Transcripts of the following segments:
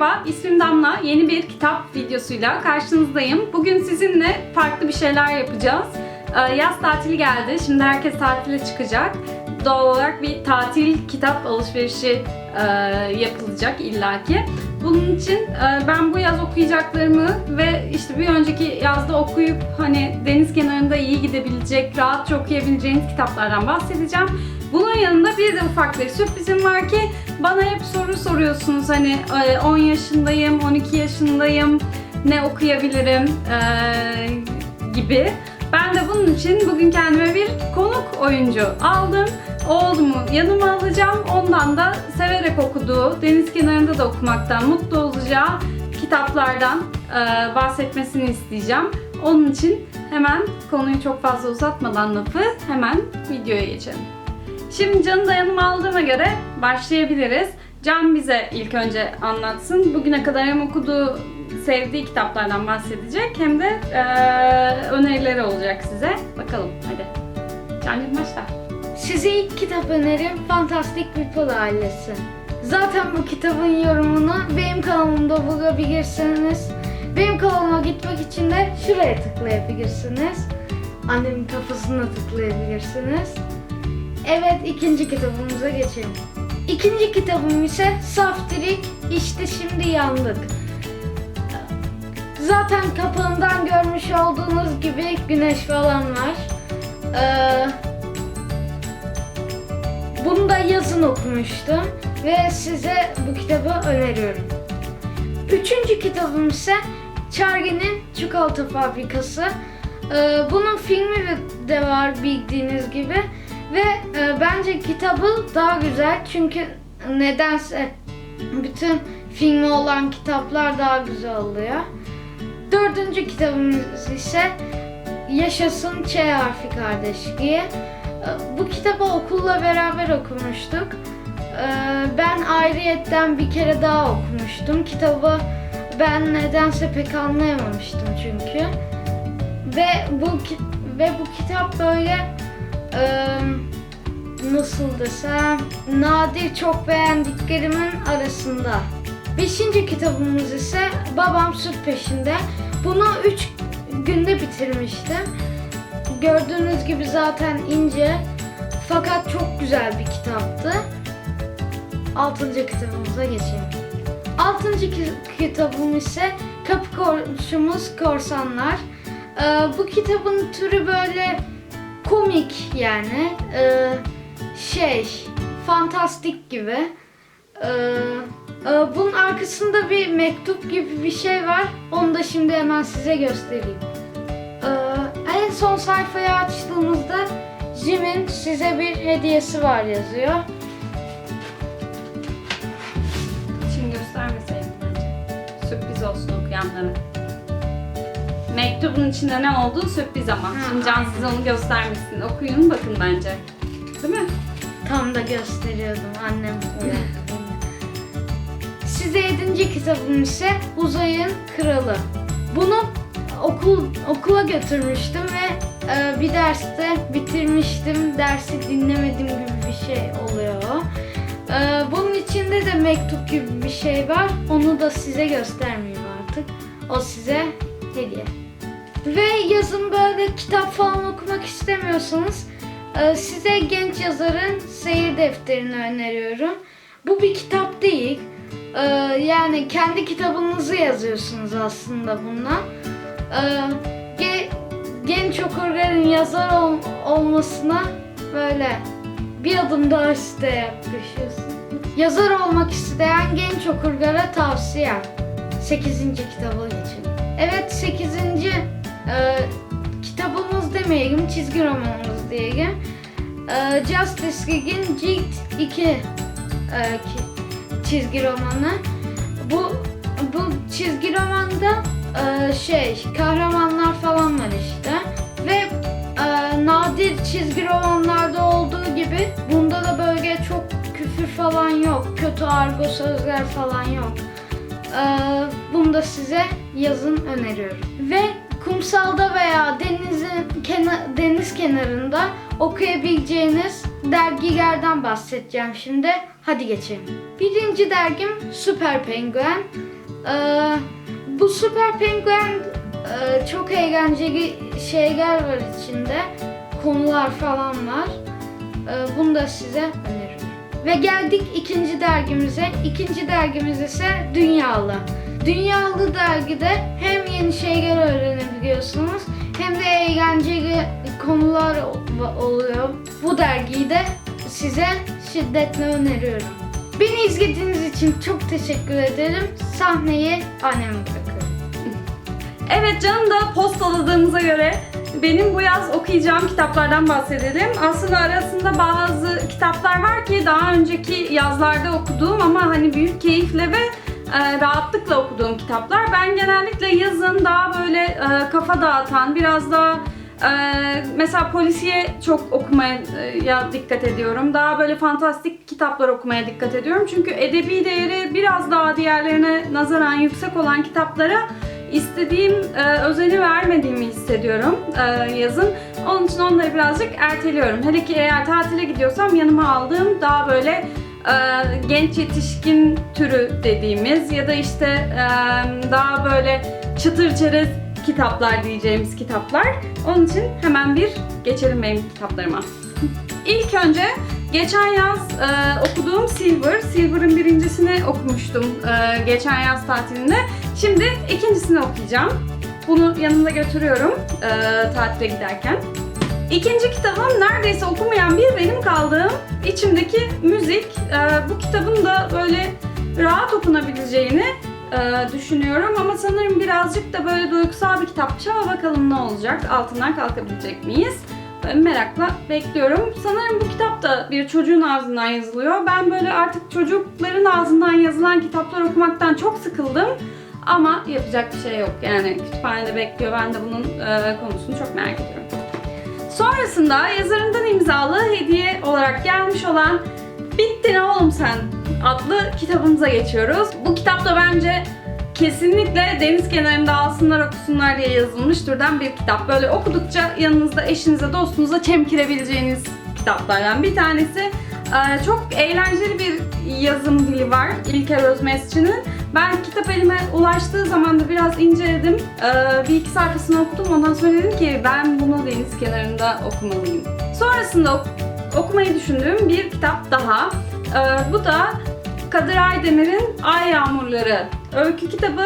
Merhaba, ismim Damla. Yeni bir kitap videosuyla karşınızdayım. Bugün sizinle farklı bir şeyler yapacağız. Ee, Yaz tatili geldi. Şimdi herkes tatile çıkacak. Doğal olarak bir tatil kitap alışverişi e, yapılacak illaki. Bunun için e, ben bu yaz okuyacaklarımı ve işte bir önceki yazda okuyup hani deniz kenarında iyi gidebilecek, rahatça okuyabileceğiniz kitaplardan bahsedeceğim. Bunun yanında bir de ufak bir sürprizim var ki bana hep soru soruyorsunuz hani e, 10 yaşındayım, 12 yaşındayım, ne okuyabilirim e, gibi. Ben de bunun için bugün kendime bir konuk oyuncu aldım. Oğlumu yanıma alacağım. Ondan da severek okuduğu, deniz kenarında da okumaktan mutlu olacağı kitaplardan e, bahsetmesini isteyeceğim. Onun için hemen konuyu çok fazla uzatmadan lafı hemen videoya geçelim. Şimdi Can'ı da yanıma aldığıma göre başlayabiliriz. Can bize ilk önce anlatsın. Bugüne kadar hem okuduğu, sevdiği kitaplardan bahsedecek hem de eee, önerileri olacak size. Bakalım hadi. Can'cığım başla. Size ilk kitap önerim Fantastik People Ailesi. Zaten bu kitabın yorumunu benim kanalımda bulabilirsiniz. Benim kanalıma gitmek için de şuraya tıklayabilirsiniz. Annemin kafasına tıklayabilirsiniz. Evet ikinci kitabımıza geçelim. İkinci kitabım ise Saftirik İşte Şimdi Yandık. Zaten kapağından görmüş olduğunuz gibi güneş falan var. Ee, bunu da yazın okumuştum ve size bu kitabı öneriyorum. Üçüncü kitabım ise Chargie'nin Çikolata Fabrikası. Ee, bunun filmi de var bildiğiniz gibi ve e, bence kitabı daha güzel çünkü nedense bütün filmi olan kitaplar daha güzel oluyor. Dördüncü kitabımız ise Yaşasın Ç harfi kardeşliği. Ee, Bu kitabı okulla beraber okumuştuk. Ee, Ben ayrıyetten bir kere daha okumuştum. Kitabı ben nedense pek anlayamamıştım çünkü. Ve bu ve bu kitap böyle e, nasıl desem nadir çok beğendiklerimin arasında. Beşinci kitabımız ise Babam Süt Peşinde. Bunu üç günde bitirmiştim. Gördüğünüz gibi zaten ince fakat çok güzel bir kitaptı. Altıncı kitabımıza geçelim. Altıncı ki- kitabım ise Kapı Komşumuz Korsanlar. Ee, bu kitabın türü böyle komik yani Ee, şey fantastik gibi. Ee, e, bunun arkasında bir mektup gibi bir şey var. Onu da şimdi hemen size göstereyim. Ee, en son sayfayı açtığımızda Jim'in size bir hediyesi var yazıyor. Şimdi göstermeseydim bence. Sürpriz olsun okuyanlara. Mektubun içinde ne olduğu sürpriz ama. Ha, Şimdi Can aynen. size onu göstermişsin. Okuyun bakın bence. Değil mi? Tam da gösteriyordum annem. Size yedinci kitabım ise Uzayın Kralı. Bunu okul okula götürmüştüm ve e, bir derste bitirmiştim. Dersi dinlemedim gibi bir şey oluyor. E, bunun içinde de mektup gibi bir şey var. Onu da size göstermeyeyim artık. O size hediye. Ve yazın böyle kitap falan okumak istemiyorsanız ee, Size genç yazarın seyir defterini öneriyorum. Bu bir kitap değil. Ee, Yani kendi kitabınızı yazıyorsunuz aslında bundan. Ge- Genç okurların yazar ol- olmasına böyle bir adım daha üstte yaklaşıyorsun. Yazar olmak isteyen genç okurlara tavsiyem. 8. kitaba geçelim. Evet 8. kitabımız demeyelim, çizgi romanımız diyelim. Ee, Justice League'in Cilt 2 e, çizgi romanı. Bu bu çizgi romanda e, şey kahramanlar falan var işte ve e, nadir çizgi romanlarda olduğu gibi bunda da böyle çok küfür falan yok, kötü argo sözler falan yok. Ee, bunu da size yazın öneriyorum. Ve kumsalda veya denizin kena- deniz kenarında okuyabileceğiniz dergilerden bahsedeceğim şimdi. Hadi geçelim. Birinci dergim Süper Penguen. Ee, bu Süper Penguen e, çok eğlenceli şeyler var içinde. Konular falan var. Ee, bunu da size öneriyorum. Ve geldik ikinci dergimize. İkinci dergimiz ise Dünyalı. Dünyalı dergide hem yeni şeyler öğrenebiliyorsunuz hem de eğlenceli konular oluyor. Bu dergiyi de size şiddetle öneriyorum. Beni izlediğiniz için çok teşekkür ederim. Sahneyi anneme bırakıyorum. Evet canım da postaladığımıza göre benim bu yaz okuyacağım kitaplardan bahsedelim. Aslında arasında bazı kitaplar var ki daha önceki yazlarda okuduğum ama hani büyük keyifle ve e, rahatlıkla okuduğum kitaplar. Ben genellikle yazın daha böyle e, kafa dağıtan, biraz daha e, mesela polisiye çok okumaya e, dikkat ediyorum. Daha böyle fantastik kitaplar okumaya dikkat ediyorum. Çünkü edebi değeri biraz daha diğerlerine nazaran yüksek olan kitaplara istediğim e, özeni vermediğimi hissediyorum e, yazın. Onun için onları birazcık erteliyorum. Hele ki eğer tatile gidiyorsam yanıma aldığım daha böyle genç yetişkin türü dediğimiz ya da işte e, daha böyle çıtır çerez kitaplar diyeceğimiz kitaplar. Onun için hemen bir geçelim benim kitaplarıma. İlk önce geçen yaz e, okuduğum Silver, Silver'ın birincisini okumuştum e, geçen yaz tatilinde. Şimdi ikincisini okuyacağım. Bunu yanımda götürüyorum tatile giderken. İkinci kitabım neredeyse okumayan bir benim kaldığım içimdeki müzik. E, bu kitabın da böyle rahat okunabileceğini e, düşünüyorum ama sanırım birazcık da böyle duygusal bir kitapmış ama bakalım ne olacak, altından kalkabilecek miyiz? Ben merakla bekliyorum. Sanırım bu kitap da bir çocuğun ağzından yazılıyor. Ben böyle artık çocukların ağzından yazılan kitaplar okumaktan çok sıkıldım. Ama yapacak bir şey yok. Yani kütüphanede bekliyor. Ben de bunun e, konusunu çok merak ediyorum. Sonrasında yazarından imzalı hediye olarak gelmiş olan Bitti ne oğlum sen adlı kitabımıza geçiyoruz. Bu kitap da bence kesinlikle deniz kenarında alsınlar okusunlar diye yazılmış türden bir kitap. Böyle okudukça yanınızda eşinize dostunuza çemkirebileceğiniz kitaplardan bir tanesi. Ee, çok eğlenceli bir yazım dili var İlker Özmesçi'nin. Ben kitap elime ulaştığı zaman da biraz inceledim. Ee, bir iki sayfasını okudum. Ondan sonra dedim ki ben bunu deniz kenarında okumalıyım. Sonrasında ok- okumayı düşündüğüm bir kitap daha. Ee, bu da Kadir Aydemir'in Ay Yağmurları öykü kitabı.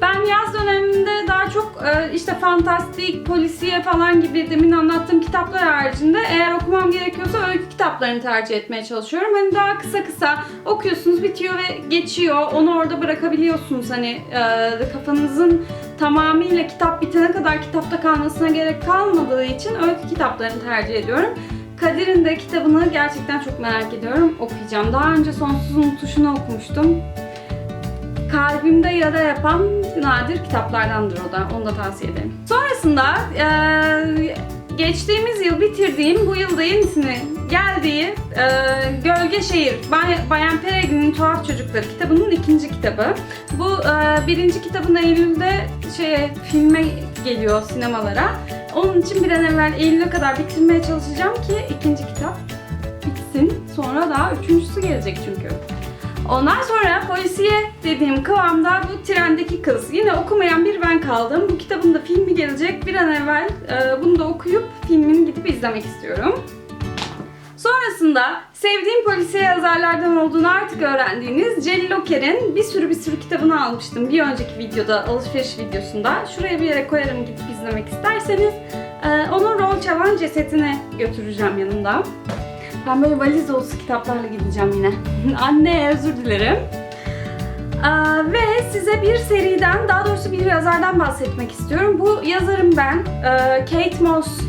Ben yaz döneminde daha çok e, işte fantastik, polisiye falan gibi demin anlattığım kitaplar haricinde eğer okumam gerekiyorsa öykü kitaplarını tercih etmeye çalışıyorum. Hani daha kısa kısa okuyorsunuz, bitiyor ve geçiyor. Onu orada bırakabiliyorsunuz. Hani e, kafanızın tamamıyla kitap bitene kadar kitapta kalmasına gerek kalmadığı için öykü kitaplarını tercih ediyorum. Kadir'in de kitabını gerçekten çok merak ediyorum. Okuyacağım. Daha önce Sonsuz Unutuşunu okumuştum. Kalbimde yara yapan nadir kitaplardandır o da. Onu da tavsiye ederim. Sonrasında eee, geçtiğimiz yıl bitirdiğim, bu yılda yenisini geldiği eee, Gölge Şehir, Bay- Bayan Peregrine'in Tuhaf Çocukları kitabının ikinci kitabı. Bu eee, birinci kitabın Eylül'de şeye, filme geliyor sinemalara. Onun için bir an evvel Eylül'e kadar bitirmeye çalışacağım ki ikinci kitap bitsin. Sonra daha üçüncüsü gelecek çünkü. Ondan sonra polisiye dediğim kıvamda bu trendeki kız. Yine okumayan bir ben kaldım. Bu kitabın da filmi gelecek. Bir an evvel e, bunu da okuyup filmini gidip izlemek istiyorum. Sonrasında sevdiğim polisiye yazarlardan olduğunu artık öğrendiğiniz Celil Oker'in bir sürü bir sürü kitabını almıştım bir önceki videoda, alışveriş videosunda. Şuraya bir yere koyarım gidip izlemek isterseniz. Ee, onun rol çalan cesetini götüreceğim yanımda. Ben böyle valiz dolusu kitaplarla gideceğim yine. Anne özür dilerim. Ee, ve size bir seriden, daha doğrusu bir yazardan bahsetmek istiyorum. Bu yazarım ben. Ee, Kate Moss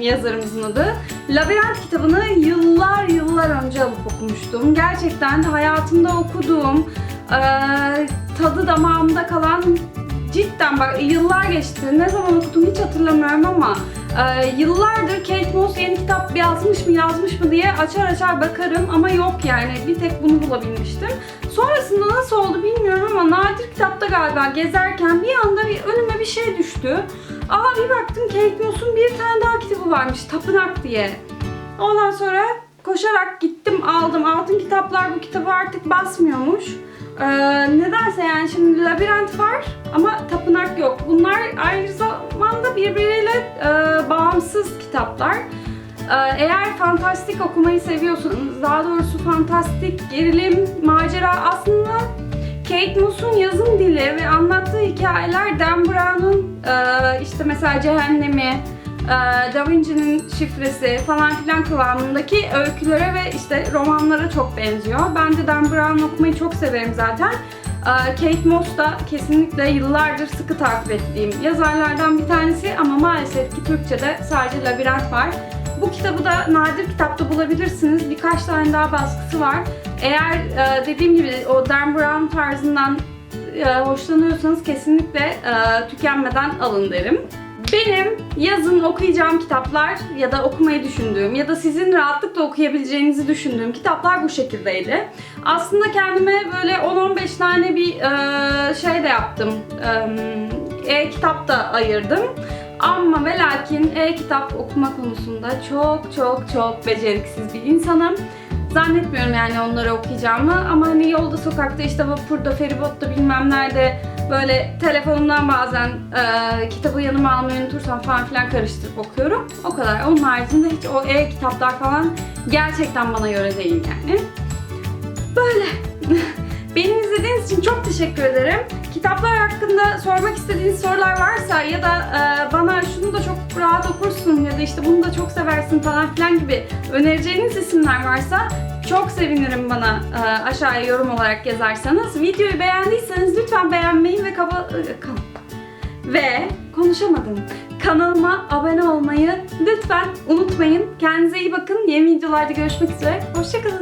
yazarımızın adı. Labirent kitabını yıllar yıllar önce alıp okumuştum. Gerçekten hayatımda okuduğum, e, tadı damağımda kalan cidden bak yıllar geçti. Ne zaman okudum hiç hatırlamıyorum ama e, yıllardır Kate Moss yeni kitap yazmış mı yazmış mı diye açar açar bakarım ama yok yani bir tek bunu bulabilmiştim. Sonrasında nasıl oldu bilmiyorum ama nadir kitapta galiba gezerken bir anda bir önüme bir şey düştü. Aa bir baktım Kate Moss'un bir tane daha kitabı varmış Tapınak diye. Ondan sonra koşarak gittim aldım. Altın kitaplar bu kitabı artık basmıyormuş. Ee, neden nedense yani şimdi labirent var ama tapınak yok. Bunlar aynı zamanda birbiriyle e, bağımsız kitaplar. E, eğer fantastik okumayı seviyorsanız, daha doğrusu fantastik, gerilim, macera aslında Kate Moss'un yazım dili ve anlattığı hikayeler Dan Brown'un e, işte mesela Cehennemi, e, Da Vinci'nin şifresi falan filan kıvamındaki öykülere ve işte romanlara çok benziyor. Ben de Dan Brown okumayı çok severim zaten. E, Kate Moss da kesinlikle yıllardır sıkı takip ettiğim yazarlardan bir tanesi ama maalesef ki Türkçe'de sadece Labirent var. Bu kitabı da nadir kitapta bulabilirsiniz. Birkaç tane daha baskısı var. Eğer e, dediğim gibi o Dan Brown tarzından e, hoşlanıyorsanız kesinlikle e, tükenmeden alın derim. Benim yazın okuyacağım kitaplar ya da okumayı düşündüğüm ya da sizin rahatlıkla okuyabileceğinizi düşündüğüm kitaplar bu şekildeydi. Aslında kendime böyle 10-15 tane bir e, şey de yaptım. E-kitap da ayırdım. Ama ve lakin e-kitap okuma konusunda çok çok çok beceriksiz bir insanım. Zannetmiyorum yani onları okuyacağımı ama hani yolda sokakta işte vapurda, feribotta bilmem nerede böyle telefonumdan bazen e, kitabı yanıma almayı unutursam falan filan karıştırıp okuyorum. O kadar. Onun haricinde hiç o e-kitaplar falan gerçekten bana göre değil yani. Böyle. Beni izlediğiniz için çok teşekkür ederim. Kitaplar hakkında sormak istediğiniz sorular varsa ya da e, bana şunu da çok rahat okursun ya da işte bunu da çok seversin falan filan gibi önereceğiniz isimler varsa çok sevinirim bana e, aşağıya yorum olarak yazarsanız. Videoyu beğendiyseniz lütfen beğenmeyi ve kaba... e, ve konuşamadım. Kanalıma abone olmayı lütfen unutmayın. Kendinize iyi bakın. Yeni videolarda görüşmek üzere. Hoşçakalın.